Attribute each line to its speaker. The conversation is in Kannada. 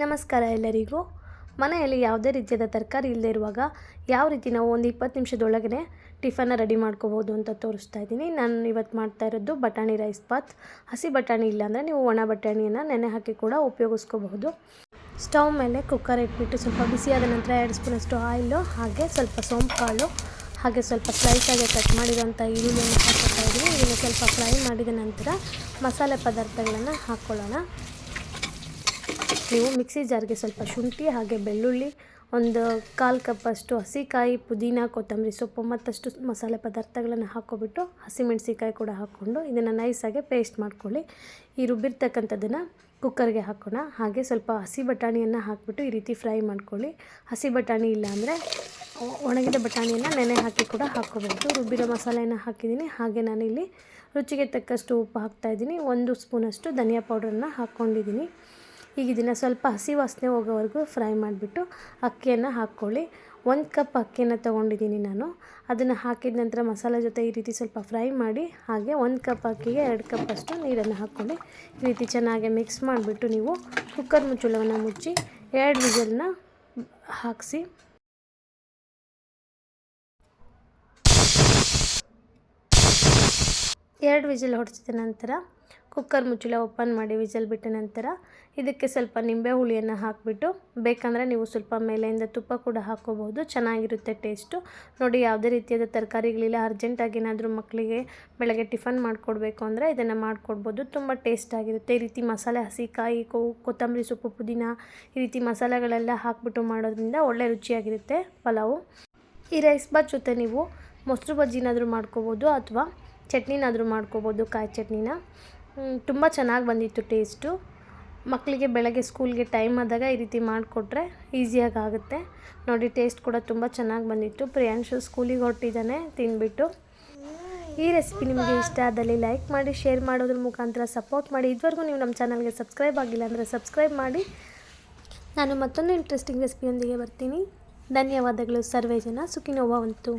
Speaker 1: ನಮಸ್ಕಾರ ಎಲ್ಲರಿಗೂ. ಮನೆಯಲ್ಲಿ ಯಾವುದೇ ರೀತಿಯಾದ ತರಕಾರಿ ಇಲ್ಲದೆ ಇರುವಾಗ ಯಾವ ರೀತಿ ನಾವು ಒಂದು ಇಪ್ಪತ್ತು ನಿಮಿಷದೊಳಗಡೆ ಟಿಫನ್ನ ರೆಡಿ ಮಾಡ್ಕೋಬೋದು ಅಂತ ತೋರಿಸ್ತಾ ಇದ್ದೀನಿ. ನಾನು ಇವತ್ತು ಮಾಡ್ತಾ ಇರೋದು ಬಟಾಣಿ ರೈಸ್ ಬಾತ್ ಹಸಿ ಬಟಾಣಿ ಇಲ್ಲಾಂದರೆ ನೀವು ಒಣ ಬಟಾಣಿಯನ್ನು ನೆನೆ ಹಾಕಿ ಕೂಡ ಉಪಯೋಗಿಸ್ಕೋಬಹುದು. ಸ್ಟವ್ ಮೇಲೆ ಕುಕ್ಕರ್ ಇಟ್ಬಿಟ್ಟು ಸ್ವಲ್ಪ ಬಿಸಿಯಾದ ನಂತರ ಎರಡು ಸ್ಪೂನಷ್ಟು ಆಯಿಲು, ಹಾಗೆ ಸ್ವಲ್ಪ ಸೋಂಪು ಕಾಳು ಹಾಗೆ ಸ್ವಲ್ಪ ಸ್ಲೈಸಾಗಿ ಕಟ್ ಮಾಡಿರೋಂಥ ಈರುಳ್ಳಿಯನ್ನು ಹಾಕೋತಾ ಇದ್ದೀನಿ. ಇದನ್ನು ಸ್ವಲ್ಪ ಫ್ರೈ ಮಾಡಿದ ನಂತರ ಮಸಾಲೆ ಪದಾರ್ಥಗಳನ್ನು ಹಾಕ್ಕೊಳ್ಳೋಣ. ನೀವು ಮಿಕ್ಸಿ ಜಾರ್ಗೆ ಸ್ವಲ್ಪ ಶುಂಠಿ, ಹಾಗೆ ಬೆಳ್ಳುಳ್ಳಿ, ಒಂದು ಕಾಲು ಕಪ್ಪಷ್ಟು ಹಸಿಕಾಯಿ, ಪುದೀನ, ಕೊತ್ತಂಬರಿ ಸೊಪ್ಪು ಮತ್ತಷ್ಟು ಮಸಾಲೆ ಪದಾರ್ಥಗಳನ್ನು ಹಾಕ್ಕೊಬಿಟ್ಟು ಹಸಿಮೆಣಸಿಕಾಯಿ ಕೂಡ ಹಾಕ್ಕೊಂಡು ಇದನ್ನು ನೈಸಾಗೆ ಪೇಸ್ಟ್ ಮಾಡ್ಕೊಳ್ಳಿ. ಈ ರುಬ್ಬಿರ್ತಕ್ಕಂಥದ್ದನ್ನು ಕುಕ್ಕರ್ಗೆ ಹಾಕೋಣ. ಹಾಗೆ ಸ್ವಲ್ಪ ಹಸಿ ಬಟಾಣಿಯನ್ನು ಹಾಕಿಬಿಟ್ಟು ಈ ರೀತಿ ಫ್ರೈ ಮಾಡ್ಕೊಳ್ಳಿ. ಹಸಿ ಬಟಾಣಿ ಇಲ್ಲ ಅಂದರೆ ಒಣಗಿದ ಬಟಾಣಿಯನ್ನು ನೆನೆ ಹಾಕಿ ಕೂಡ ಹಾಕ್ಕೋಬೇಕು ರುಬ್ಬಿರೋ ಮಸಾಲೆಯನ್ನು ಹಾಕಿದ್ದೀನಿ. ಹಾಗೆ ನಾನಿಲ್ಲಿ ರುಚಿಗೆ ತಕ್ಕಷ್ಟು ಉಪ್ಪು ಹಾಕ್ತಾಯಿದ್ದೀನಿ ಒಂದು ಸ್ಪೂನಷ್ಟು ಧನಿಯಾ ಪೌಡ್ರನ್ನು ಹಾಕ್ಕೊಂಡಿದ್ದೀನಿ. ಈಗ ಇದನ್ನು ಸ್ವಲ್ಪ ಹಸಿ ವಾಸನೆ ಹೋಗೋವರೆಗೂ ಫ್ರೈ ಮಾಡಿಬಿಟ್ಟು ಅಕ್ಕಿಯನ್ನು ಹಾಕ್ಕೊಳ್ಳಿ. ಒಂದು ಕಪ್ ಅಕ್ಕಿಯನ್ನು ತೊಗೊಂಡಿದ್ದೀನಿ ನಾನು. ಅದನ್ನು ಹಾಕಿದ ನಂತರ ಮಸಾಲೆ ಜೊತೆ ಈ ರೀತಿ ಸ್ವಲ್ಪ ಫ್ರೈ ಮಾಡಿ, ಹಾಗೆ ಒಂದು ಕಪ್ ಅಕ್ಕಿಗೆ ಎರಡು ಕಪ್ ಅಷ್ಟು ನೀರನ್ನು ಹಾಕ್ಕೊಳ್ಳಿ. ಈ ರೀತಿ ಚೆನ್ನಾಗಿ ಮಿಕ್ಸ್ ಮಾಡಿಬಿಟ್ಟು ನೀವು ಕುಕ್ಕರ್ ಮುಚ್ಚಳವನ್ನು ಮುಚ್ಚಿ ಎರಡು ವಿಜಲ್ನ ಹಾಕಿಸಿ. ಎರಡು ವಿಜಲ್ ಹೊಡೆಸಿದ ನಂತರ ಕುಕ್ಕರ್ ಮುಚ್ಚಳ ಓಪನ್ ಮಾಡಿ ವಿಜಲ್ ಬಿಟ್ಟ ನಂತರ ಇದಕ್ಕೆ ಸ್ವಲ್ಪ ನಿಂಬೆ ಹುಳಿಯನ್ನು ಹಾಕಿಬಿಟ್ಟು, ಬೇಕಂದರೆ ನೀವು ಸ್ವಲ್ಪ ಮೇಲೆಯಿಂದ ತುಪ್ಪ ಕೂಡ ಹಾಕ್ಕೋಬೋದು ಚೆನ್ನಾಗಿರುತ್ತೆ ಟೇಸ್ಟು. ನೋಡಿ, ಯಾವುದೇ ರೀತಿಯಾದ ತರಕಾರಿಗಳಿಲ್ಲ ಅರ್ಜೆಂಟಾಗಿ ಏನಾದರೂ ಮಕ್ಕಳಿಗೆ ಬೆಳಗ್ಗೆ ಟಿಫನ್ ಮಾಡಿಕೊಡ್ಬೇಕು ಅಂದರೆ ಇದನ್ನು ಮಾಡಿಕೊಡ್ಬೋದು. ತುಂಬ ಟೇಸ್ಟಾಗಿರುತ್ತೆ ಈ ರೀತಿ ಮಸಾಲೆ ಹಸಿಕಾಯಿ ಕೊ, ಕೊತ್ತಂಬರಿ ಸೊಪ್ಪು, ಪುದೀನ ಈ ರೀತಿ ಮಸಾಲೆಗಳೆಲ್ಲ ಹಾಕ್ಬಿಟ್ಟು ಮಾಡೋದ್ರಿಂದ ಒಳ್ಳೆ ರುಚಿಯಾಗಿರುತ್ತೆ ಪಲಾವು. ಈ ರೈಸ್ ಬಾತ್ ಜೊತೆ ನೀವು ಮೊಸರು ಬಜ್ಜಿನಾದರೂ ಮಾಡ್ಕೋಬೋದು ಅಥವಾ ಚಟ್ನಿನಾದರೂ ಮಾಡ್ಕೋಬೋದು ಕಾಯಿ ಚಟ್ನಿನ. ತುಂಬ ಚೆನ್ನಾಗಿ ಬಂದಿತ್ತು ಟೇಸ್ಟು. ಮಕ್ಕಳಿಗೆ ಬೆಳಗ್ಗೆ ಸ್ಕೂಲ್ಗೆ ಟೈಮ್ ಆದಾಗ ಈ ರೀತಿ ಮಾಡಿಕೊಟ್ರೆ ಈಸಿಯಾಗಿ ಆಗುತ್ತೆ. ನೋಡಿ, ಟೇಸ್ಟ್ ಕೂಡ ತುಂಬ ಚೆನ್ನಾಗಿ ಬಂದಿತ್ತು. ಪ್ರಿಯಾಂಶು ಸ್ಕೂಲಿಗೆ ಹೊರಟಿದ್ದಾನೆ ತಿನ್ಬಿಟ್ಟು. ಈ ರೆಸಿಪಿ ನಿಮಗೆ ಇಷ್ಟ ಆದಲ್ಲಿ ಲೈಕ್ ಮಾಡಿ, ಶೇರ್ ಮಾಡೋದ್ರ ಮುಖಾಂತರ ಸಪೋರ್ಟ್ ಮಾಡಿ. ಇದುವರೆಗೂ ನೀವು ನಮ್ಮ ಚಾನಲ್ಗೆ ಸಬ್ಸ್ಕ್ರೈಬ್ ಆಗಿಲ್ಲ ಅಂದರೆ ಸಬ್ಸ್ಕ್ರೈಬ್ ಮಾಡಿ. ನಾನು ಮತ್ತೊಂದು ಇಂಟ್ರೆಸ್ಟಿಂಗ್ ರೆಸಿಪಿಯೊಂದಿಗೆ ಬರ್ತೀನಿ. ಧನ್ಯವಾದಗಳು ಸರ್ವೇ ಜನ. ಸುಖಿನೋಭವಂತು.